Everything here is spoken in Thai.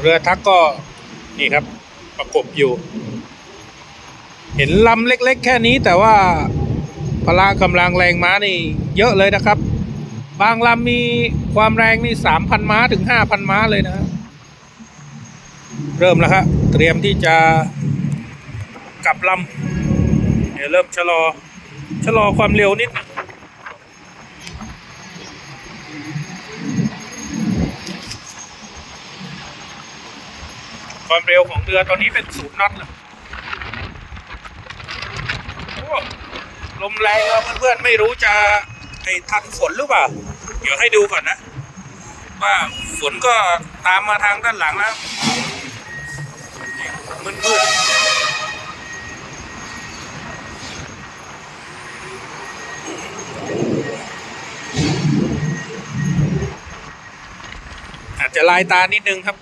เรือทักก็นี่ครับประกบอยู่ เห็นลำเล็ก ๆ แค่นี้แต่ว่าพละกำลังแรงม้านี่เยอะเลยนะครับ บางลำมีความแรงนี่สามพันม้าถึงห้าพันม้าเลยนะเริ่มแล้วครับเตรียมที่จะกลับลำเดี๋ยวเริ่มชะลอชะลอความเร็วนิดนึง ความเร็วของเรือตอนนี้เป็นศูนย์น็อตเลยลมแรงแล้วเพื่อนๆไม่รู้จะไอ้ทันฝนหรือเปล่า เดี๋ยวให้ดูก่อนนะ ว่าฝนก็ตามมาทางด้านหลังแล้วมืดๆอาจจะลายตานิดนึงครับ